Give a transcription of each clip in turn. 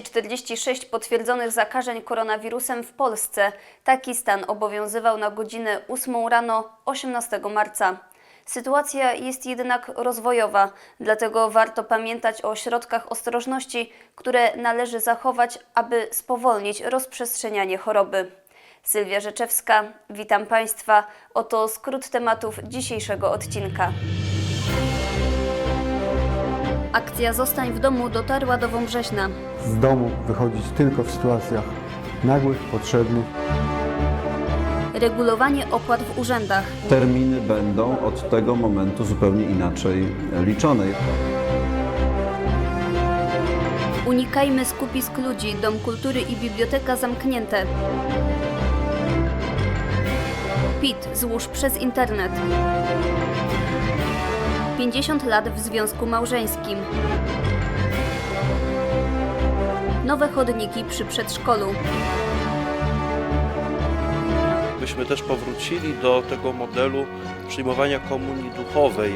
246 potwierdzonych zakażeń koronawirusem w Polsce. Taki stan obowiązywał na godzinę 8 rano 18 marca. Sytuacja jest jednak rozwojowa, dlatego warto pamiętać o środkach ostrożności, które należy zachować, aby spowolnić rozprzestrzenianie choroby. Sylwia Rzeczewska, witam Państwa. Oto skrót tematów dzisiejszego odcinka. Akcja Zostań w domu dotarła do Wąbrzeźna. z domu wychodzić tylko w sytuacjach nagłych, potrzebnych. Regulowanie opłat w urzędach. Terminy będą od tego momentu zupełnie inaczej liczone. Unikajmy skupisk ludzi, dom kultury i biblioteka zamknięte. PIT złóż przez internet. 50 lat w związku małżeńskim. Nowe chodniki przy przedszkolu. byśmy też powrócili do tego modelu przyjmowania komunii duchowej.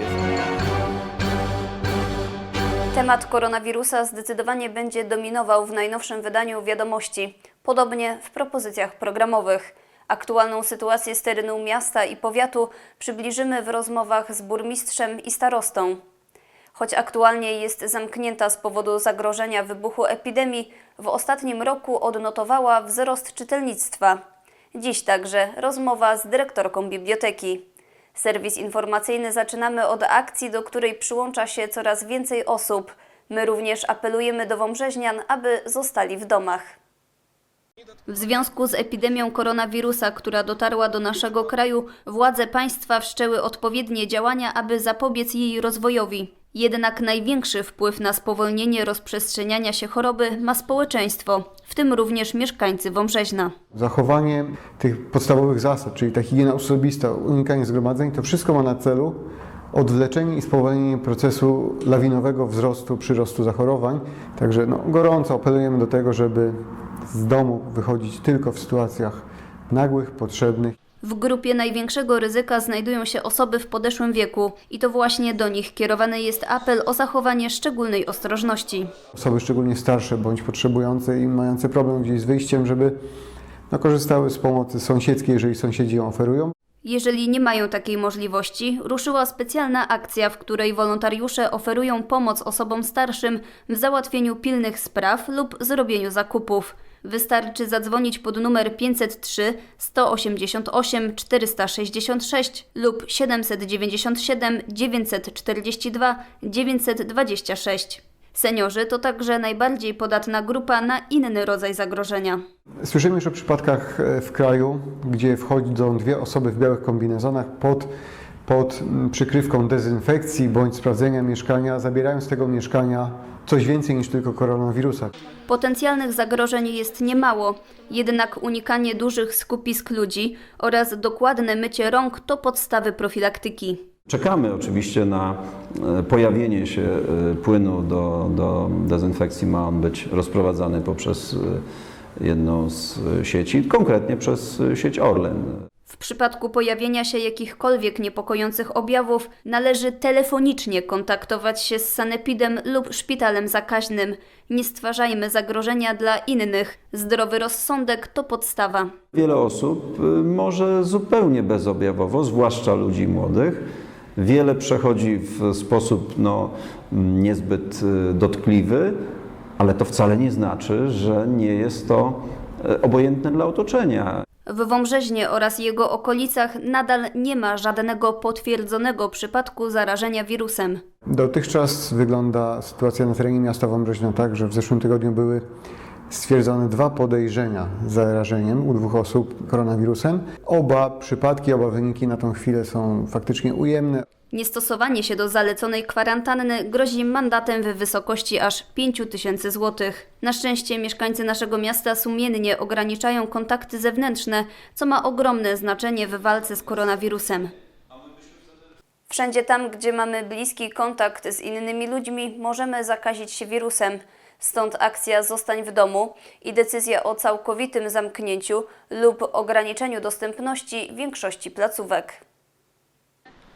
Temat koronawirusa zdecydowanie będzie dominował w najnowszym wydaniu wiadomości, podobnie w propozycjach programowych. Aktualną sytuację z terenu miasta i powiatu przybliżymy w rozmowach z burmistrzem i starostą. Choć aktualnie jest zamknięta z powodu zagrożenia wybuchu epidemii, w ostatnim roku odnotowała wzrost czytelnictwa. Dziś także rozmowa z dyrektorką biblioteki. Serwis informacyjny zaczynamy od akcji, do której przyłącza się coraz więcej osób. My również apelujemy do Wąbrzeźnian, aby zostali w domach. W związku z epidemią koronawirusa, która dotarła do naszego kraju, władze państwa wszczęły odpowiednie działania, aby zapobiec jej rozwojowi. Jednak największy wpływ na spowolnienie rozprzestrzeniania się choroby ma społeczeństwo, w tym również mieszkańcy Wąbrzeźna. Zachowanie tych podstawowych zasad, czyli ta higiena osobista, unikanie zgromadzeń, to wszystko ma na celu odwleczenie i spowolnienie procesu lawinowego wzrostu, przyrostu zachorowań. Także no, gorąco apelujemy do tego, żeby z domu wychodzić tylko w sytuacjach nagłych, potrzebnych. W grupie największego ryzyka znajdują się osoby w podeszłym wieku i to właśnie do nich kierowany jest apel o zachowanie szczególnej ostrożności. Osoby szczególnie starsze bądź potrzebujące i mające problem gdzieś z wyjściem, żeby no, korzystały z pomocy sąsiedzkiej, jeżeli sąsiedzi ją oferują. Jeżeli nie mają takiej możliwości, ruszyła specjalna akcja, w której wolontariusze oferują pomoc osobom starszym w załatwieniu pilnych spraw lub zrobieniu zakupów. Wystarczy zadzwonić pod numer 503 188 466 lub 797 942 926. Seniorzy to także najbardziej podatna grupa na inny rodzaj zagrożenia. Słyszymy już o przypadkach e, w kraju, gdzie wchodzą dwie osoby w białych kombinezonach pod, pod przykrywką dezynfekcji bądź sprawdzenia mieszkania, zabierają z tego mieszkania coś więcej niż tylko koronawirusa. Potencjalnych zagrożeń jest niemało, jednak unikanie dużych skupisk ludzi oraz dokładne mycie rąk to podstawy profilaktyki. Czekamy oczywiście na e, pojawienie się e, płynu do, do dezynfekcji. Ma on być rozprowadzany poprzez e, jedną z sieci, konkretnie przez sieć Orlen. W przypadku pojawienia się jakichkolwiek niepokojących objawów należy telefonicznie kontaktować się z sanepidem lub szpitalem zakaźnym. Nie stwarzajmy zagrożenia dla innych. Zdrowy rozsądek to podstawa. Wiele osób y, może zupełnie bezobjawowo, zwłaszcza ludzi młodych, wiele przechodzi w sposób no, niezbyt y, dotkliwy, ale to wcale nie znaczy, że nie jest to y, obojętne dla otoczenia. W Wąbrzeźnie oraz jego okolicach nadal nie ma żadnego potwierdzonego przypadku zarażenia wirusem. Dotychczas wygląda sytuacja na terenie miasta Wąbrzeźna tak, że w zeszłym tygodniu były stwierdzone dwa podejrzenia zarażeniem u dwóch osób koronawirusem. Oba przypadki, oba wyniki na tą chwilę są faktycznie ujemne. Niestosowanie się do zaleconej kwarantanny grozi mandatem w wysokości aż 5 tysięcy złotych. Na szczęście mieszkańcy naszego miasta sumiennie ograniczają kontakty zewnętrzne, co ma ogromne znaczenie w walce z koronawirusem. Wszędzie tam, gdzie mamy bliski kontakt z innymi ludźmi, możemy zakazić się wirusem. Stąd akcja Zostań w domu i decyzja o całkowitym zamknięciu lub ograniczeniu dostępności większości placówek.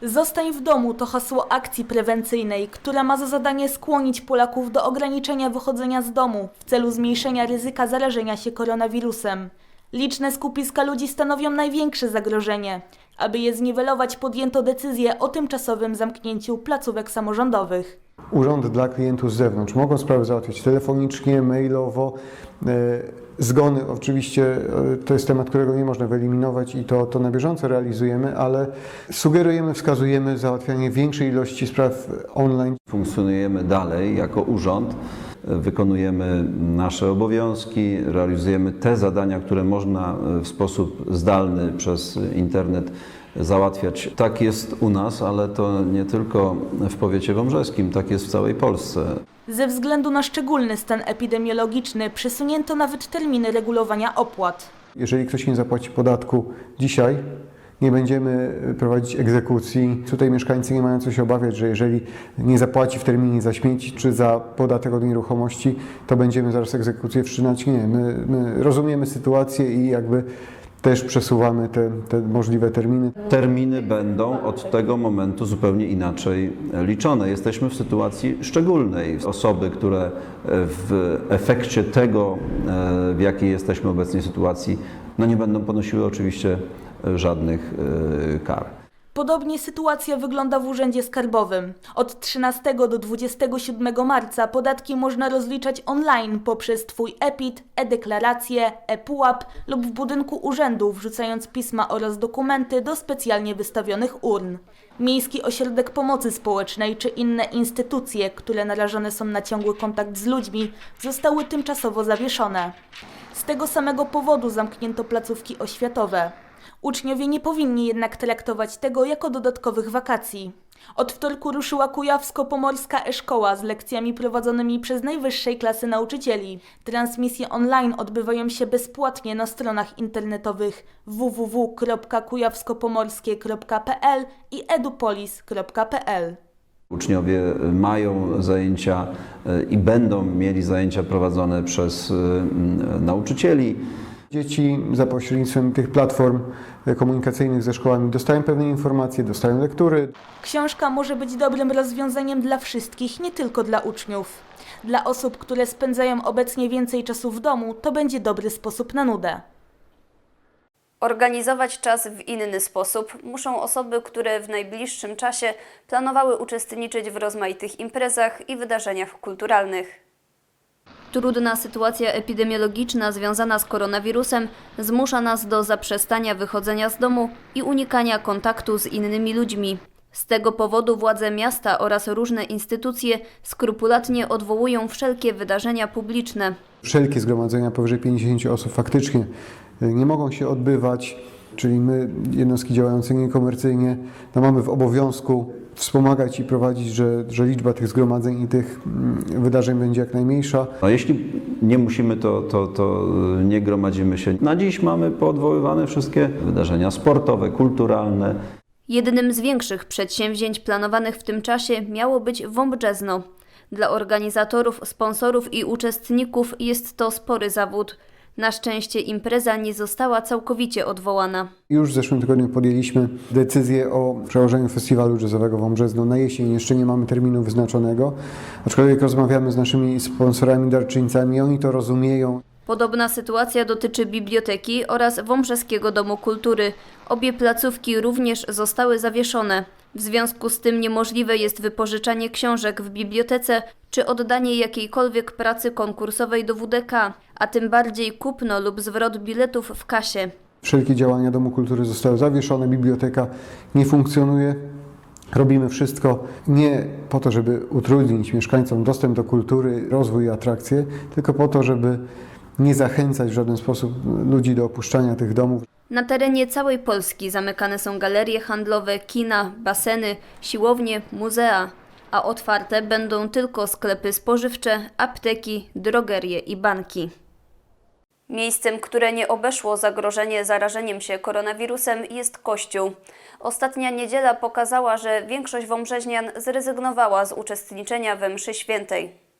Zostań w domu to hasło akcji prewencyjnej, która ma za zadanie skłonić Polaków do ograniczenia wychodzenia z domu w celu zmniejszenia ryzyka zarażenia się koronawirusem. Liczne skupiska ludzi stanowią największe zagrożenie. Aby je zniwelować, podjęto decyzję o tymczasowym zamknięciu placówek samorządowych. Urząd dla klientów z zewnątrz mogą sprawy załatwiać telefonicznie, mailowo. E, Zgony oczywiście e, to jest temat, którego nie można wyeliminować i to, to na bieżąco realizujemy, ale sugerujemy, wskazujemy załatwianie większej ilości spraw online. Funkcjonujemy dalej jako urząd, wykonujemy nasze obowiązki, realizujemy te zadania, które można w sposób zdalny przez internet załatwiać. Tak jest u nas, ale to nie tylko w powiecie wąbrzeskim, tak jest w całej Polsce. Ze względu na szczególny stan epidemiologiczny przesunięto nawet terminy regulowania opłat. Jeżeli ktoś nie zapłaci podatku dzisiaj, nie będziemy prowadzić egzekucji. Tutaj mieszkańcy nie mają co się obawiać, że jeżeli nie zapłaci w terminie za śmieci czy za podatek od nieruchomości, to będziemy zaraz egzekucję wszczynać. Nie, my, my rozumiemy sytuację i jakby też przesuwamy te, te możliwe terminy. Terminy będą od tego momentu zupełnie inaczej liczone. Jesteśmy w sytuacji szczególnej. Osoby, które w efekcie tego, e, w jakiej jesteśmy obecnie sytuacji, no nie będą ponosiły oczywiście żadnych e, kar. Podobnie sytuacja wygląda w Urzędzie Skarbowym. Od 13 do 27 marca podatki można rozliczać online poprzez Twój EPIT, e-deklarację, e-PUAP lub w budynku urzędu, wrzucając pisma oraz dokumenty do specjalnie wystawionych urn. Miejski Ośrodek Pomocy Społecznej czy inne instytucje, które narażone są na ciągły kontakt z ludźmi, zostały tymczasowo zawieszone. Z tego samego powodu zamknięto placówki oświatowe. Uczniowie nie powinni jednak traktować tego jako dodatkowych wakacji. Od wtorku ruszyła Kujawsko-Pomorska e-szkoła z lekcjami prowadzonymi przez najwyższej klasy nauczycieli. Transmisje online odbywają się bezpłatnie na stronach internetowych www.kujawskopomorskie.pl i edupolis.pl. Uczniowie mają zajęcia e, i będą mieli zajęcia prowadzone przez e, nauczycieli. Dzieci za pośrednictwem tych platform komunikacyjnych ze szkołami dostają pewne informacje, dostają lektury, Książka może być dobrym rozwiązaniem dla wszystkich, nie tylko dla uczniów. Dla osób, które spędzają obecnie więcej czasu w domu, to będzie dobry sposób na nudę. Organizować czas w inny sposób muszą osoby, które w najbliższym czasie planowały uczestniczyć w rozmaitych imprezach i wydarzeniach kulturalnych. Trudna sytuacja epidemiologiczna związana z koronawirusem zmusza nas do zaprzestania wychodzenia z domu i unikania kontaktu z innymi ludźmi. Z tego powodu władze miasta oraz różne instytucje skrupulatnie odwołują wszelkie wydarzenia publiczne. Wszelkie zgromadzenia powyżej 50 osób faktycznie y, nie mogą się odbywać, czyli my, jednostki działające niekomercyjnie, no mamy w obowiązku wspomagać i prowadzić, że, że liczba tych zgromadzeń i tych mm, wydarzeń będzie jak najmniejsza. A jeśli nie musimy, to, to, to nie gromadzimy się. Na dziś mamy poodwoływane wszystkie wydarzenia sportowe, kulturalne. Jednym z większych przedsięwzięć planowanych w tym czasie miało być Wąbrzezno. Dla organizatorów, sponsorów i uczestników jest to spory zawód. Na szczęście impreza nie została całkowicie odwołana. Już w zeszłym tygodniu podjęliśmy decyzję o przełożeniu festiwalu jazzowego w na jesień. Jeszcze nie mamy terminu wyznaczonego, aczkolwiek rozmawiamy z naszymi sponsorami, darczyńcami, oni to rozumieją. Podobna sytuacja dotyczy biblioteki oraz Wąbrzeskiego Domu Kultury. Obie placówki również zostały zawieszone. W związku z tym niemożliwe jest wypożyczanie książek w bibliotece czy oddanie jakiejkolwiek pracy konkursowej do WDK, a tym bardziej kupno lub zwrot biletów w kasie. Wszelkie działania Domu Kultury zostały zawieszone, biblioteka nie funkcjonuje. Robimy wszystko nie po to, żeby utrudnić mieszkańcom dostęp do kultury, rozwój i atrakcje, tylko po to, żeby nie zachęcać w żaden sposób ludzi do opuszczania tych domów. Na terenie całej Polski zamykane są galerie handlowe, kina, baseny, siłownie, muzea, a otwarte będą tylko sklepy spożywcze, apteki, drogerie i banki. Miejscem, które nie obeszło zagrożenie zarażeniem się koronawirusem jest Kościół. Ostatnia niedziela pokazała, że większość wąbrzeźnian zrezygnowała z uczestniczenia we mszy świętej.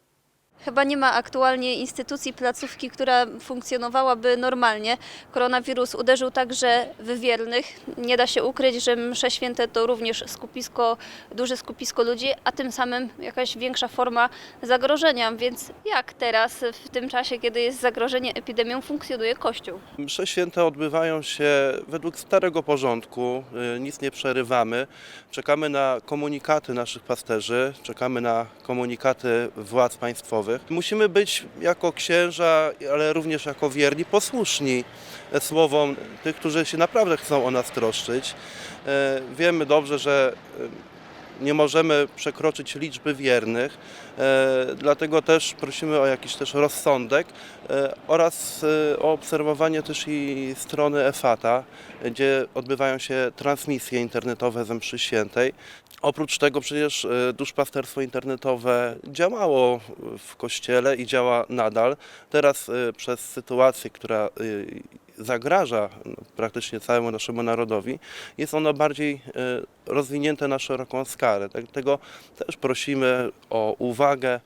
Chyba nie ma aktualnie instytucji, placówki, która funkcjonowałaby normalnie. Koronawirus uderzył także w wiernych. Nie da się ukryć, że msze święte to również skupisko, duże skupisko ludzi, a tym samym jakaś większa forma zagrożenia. Więc jak teraz, w tym czasie, kiedy jest zagrożenie epidemią, funkcjonuje Kościół? Msze święte odbywają się według starego porządku, y, nic nie przerywamy. Czekamy na komunikaty naszych pasterzy, czekamy na komunikaty władz państwowych. Musimy być jako księża, ale również jako wierni, posłuszni słowom tych, którzy się naprawdę chcą o nas troszczyć. E, Wiemy dobrze, że nie możemy przekroczyć liczby wiernych, e, dlatego też prosimy o jakiś też rozsądek e, oraz e, o obserwowanie też i strony EFATA, gdzie odbywają się transmisje internetowe ze mszy świętej. Oprócz tego przecież duszpasterstwo internetowe działało w kościele i działa nadal. Teraz przez sytuację, która zagraża praktycznie całemu naszemu narodowi, jest ono bardziej e, rozwinięte na szeroką skalę. Dlatego też prosimy o uwagę.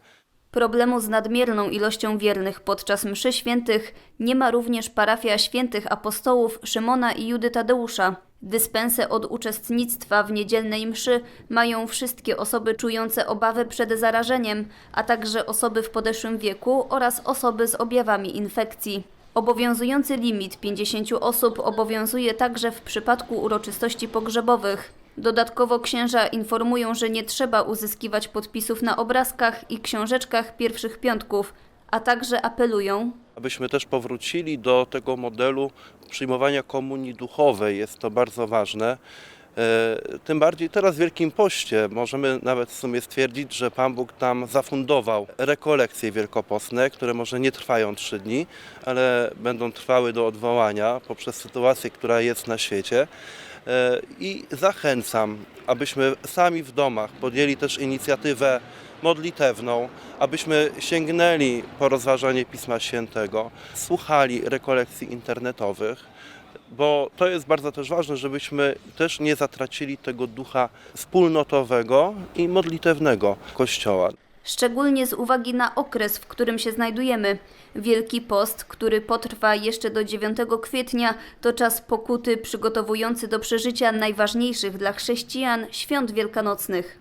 Problemu z nadmierną ilością wiernych podczas mszy świętych nie ma również parafia świętych apostołów Szymona i Judy Tadeusza. Dyspensę od uczestnictwa w niedzielnej mszy mają wszystkie osoby czujące obawy przed zarażeniem, a także osoby w podeszłym wieku oraz osoby z objawami infekcji. Obowiązujący limit 50 osób obowiązuje także w przypadku uroczystości pogrzebowych. Dodatkowo księża informują, że nie trzeba uzyskiwać podpisów na obrazkach i książeczkach pierwszych piątków, a także apelują, abyśmy też powrócili do tego modelu przyjmowania komunii duchowej. Jest to bardzo ważne. E, Tym bardziej teraz w Wielkim Poście możemy nawet w sumie stwierdzić, że Pan Bóg nam zafundował rekolekcje wielkopostne, które może nie trwają trzy dni, ale będą trwały do odwołania poprzez sytuację, która jest na świecie. E, I zachęcam, abyśmy sami w domach podjęli też inicjatywę modlitewną, abyśmy sięgnęli po rozważanie Pisma Świętego, słuchali rekolekcji internetowych, bo to jest bardzo też ważne, żebyśmy też nie zatracili tego ducha wspólnotowego i modlitewnego Kościoła. szczególnie z uwagi na okres, w którym się znajdujemy. Wielki Post, który potrwa jeszcze do 9 kwietnia, to czas pokuty przygotowujący do przeżycia najważniejszych dla chrześcijan świąt wielkanocnych.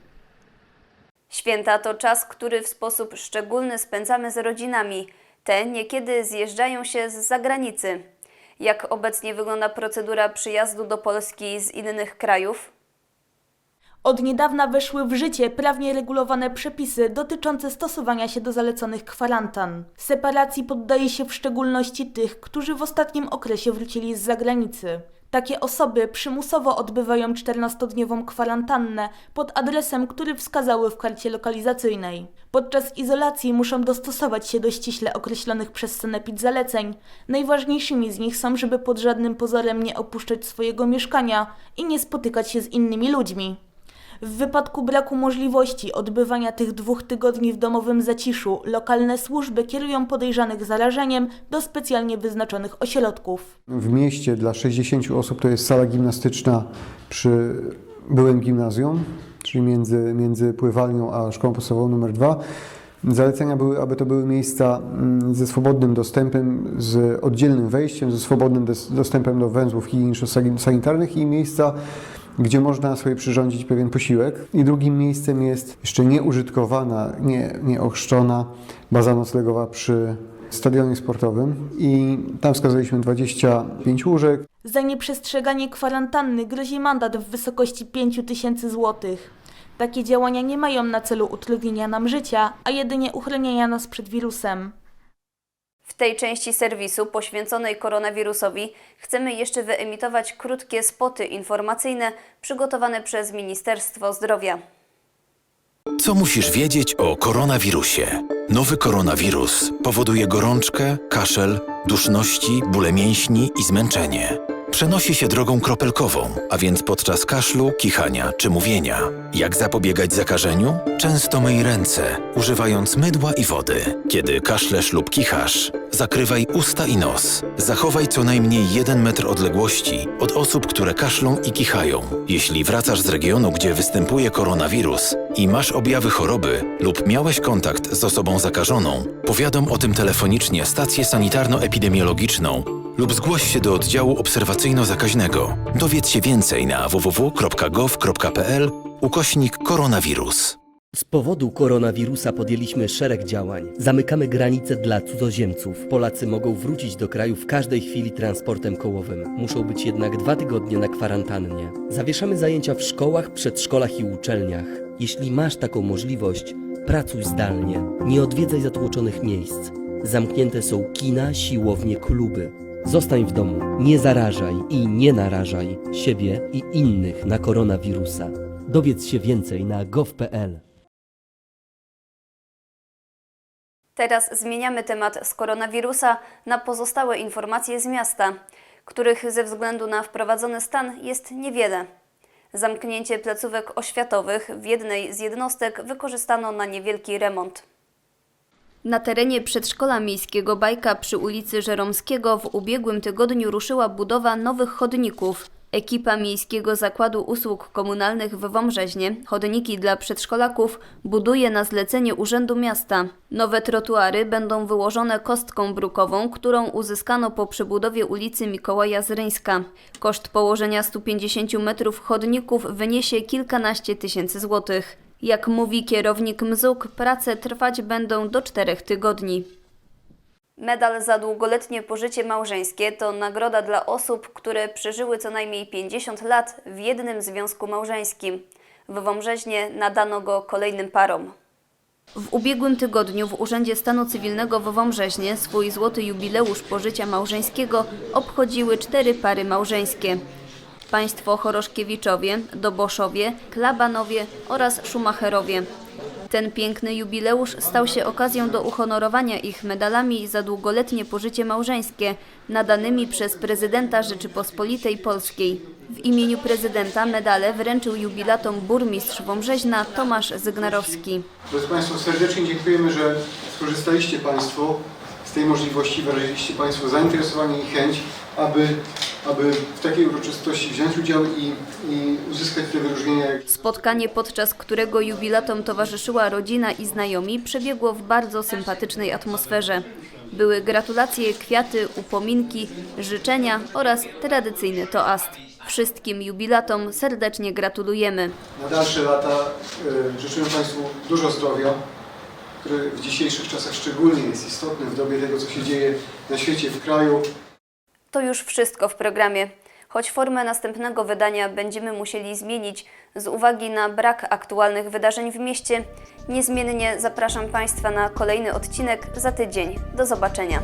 Święta to czas, który w sposób szczególny spędzamy z rodzinami. Te niekiedy zjeżdżają się z zagranicy. Jak obecnie wygląda procedura przyjazdu do Polski z innych krajów? Od niedawna weszły w życie prawnie regulowane przepisy dotyczące stosowania się do zaleconych kwarantan. Separacji poddaje się w szczególności tych, którzy w ostatnim okresie wrócili z zagranicy. Takie osoby przymusowo odbywają 14-dniową kwarantannę pod adresem, który wskazały w karcie lokalizacyjnej. Podczas izolacji muszą dostosować się do ściśle określonych przez Sanepid zaleceń. Najważniejszymi z nich są, żeby pod żadnym pozorem nie opuszczać swojego mieszkania i nie spotykać się z innymi ludźmi. W wypadku braku możliwości odbywania tych dwóch tygodni w domowym zaciszu, lokalne służby kierują podejrzanych zarażeniem do specjalnie wyznaczonych ośrodków. W mieście dla 60 osób to jest sala gimnastyczna przy byłym gimnazjum, czyli między, między pływalnią a szkołą podstawową numer 2. Zalecenia były, aby to były miejsca mm, ze swobodnym dostępem, z oddzielnym wejściem, ze swobodnym dostępem do węzłów higieniczno-sanitarnych i miejsca, gdzie można sobie przyrządzić pewien posiłek. I drugim miejscem jest jeszcze nieużytkowana, nie, nieochrzczona baza noclegowa przy stadionie sportowym i tam wskazaliśmy 25 łóżek. Za nieprzestrzeganie kwarantanny grozi mandat w wysokości 5 tysięcy złotych. Takie działania nie mają na celu utrudnienia nam życia, a jedynie uchronienia nas przed wirusem. W tej części serwisu poświęconej koronawirusowi chcemy jeszcze wyemitować krótkie spoty informacyjne przygotowane przez Ministerstwo Zdrowia. Co musisz wiedzieć o koronawirusie? Nowy koronawirus powoduje gorączkę, kaszel, duszności, bóle mięśni i zmęczenie. Przenosi się drogą kropelkową, a więc podczas kaszlu, kichania czy mówienia. Jak zapobiegać zakażeniu? Często myj ręce, używając mydła i wody. Kiedy kaszlesz lub kichasz, zakrywaj usta i nos. Zachowaj co najmniej 1 metr odległości od osób, które kaszlą i kichają. Jeśli wracasz z regionu, gdzie występuje koronawirus i masz objawy choroby lub miałeś kontakt z osobą zakażoną, powiadom o tym telefonicznie stację sanitarno-epidemiologiczną lub zgłoś się do oddziału obserwacyjno-zakaźnego. Dowiedz się więcej na www.gov.pl ukośnik koronawirus. Z powodu koronawirusa podjęliśmy szereg działań. Zamykamy granice dla cudzoziemców. Polacy mogą wrócić do kraju w każdej chwili transportem kołowym. Muszą być jednak dwa tygodnie na kwarantannie. Zawieszamy zajęcia w szkołach, przedszkolach i uczelniach. Jeśli masz taką możliwość, pracuj zdalnie. Nie odwiedzaj zatłoczonych miejsc. Zamknięte są kina, siłownie, kluby. Zostań w domu, nie zarażaj i nie narażaj siebie i innych na koronawirusa. Dowiedz się więcej na gov.pl. Teraz zmieniamy temat z koronawirusa na pozostałe informacje z miasta, których ze względu na wprowadzony stan jest niewiele. Zamknięcie placówek oświatowych w jednej z jednostek wykorzystano na niewielki remont. Na terenie przedszkola miejskiego Bajka przy ulicy Żeromskiego w ubiegłym tygodniu ruszyła budowa nowych chodników. Ekipa Miejskiego Zakładu Usług Komunalnych w Wąbrzeźnie chodniki dla przedszkolaków buduje na zlecenie Urzędu Miasta. Nowe trotuary będą wyłożone kostką brukową, którą uzyskano po przebudowie ulicy Mikołaja Zryńska. Koszt położenia 150 metrów chodników wyniesie kilkanaście tysięcy złotych. Jak mówi kierownik MZUK, prace trwać będą do czterech tygodni. Medal za długoletnie pożycie małżeńskie to nagroda dla osób, które przeżyły co najmniej 50 lat w jednym związku małżeńskim. W Wąbrzeźnie nadano go kolejnym parom. W ubiegłym tygodniu w Urzędzie Stanu Cywilnego w Wąbrzeźnie swój złoty jubileusz pożycia małżeńskiego obchodziły cztery pary małżeńskie. Państwo Choroszkiewiczowie, Doboszowie, Klabanowie oraz Schumacherowie. Ten piękny jubileusz stał się okazją do uhonorowania ich medalami za długoletnie pożycie małżeńskie, nadanymi przez prezydenta Rzeczypospolitej Polskiej. W imieniu prezydenta medale wręczył jubilatom burmistrz Wąbrzeźna Tomasz Zygnarowski. Drodzy Państwo, serdecznie dziękujemy, że skorzystaliście Państwo z tej możliwości, wyraziliście Państwo zainteresowanie i chęć, aby, aby w takiej uroczystości wziąć udział i, i uzyskać te wyróżnienia. Spotkanie, podczas którego jubilatom towarzyszyła rodzina i znajomi, przebiegło w bardzo sympatycznej atmosferze. Były gratulacje, kwiaty, upominki, życzenia oraz tradycyjny toast. Wszystkim jubilatom serdecznie gratulujemy. Na dalsze lata y, życzymy Państwu dużo zdrowia, które w dzisiejszych czasach szczególnie jest istotne w dobie tego, co się dzieje na świecie, w kraju. To już wszystko w programie. Choć formę następnego wydania będziemy musieli zmienić z uwagi na brak aktualnych wydarzeń w mieście, niezmiennie zapraszam Państwa na kolejny odcinek za tydzień. Do zobaczenia.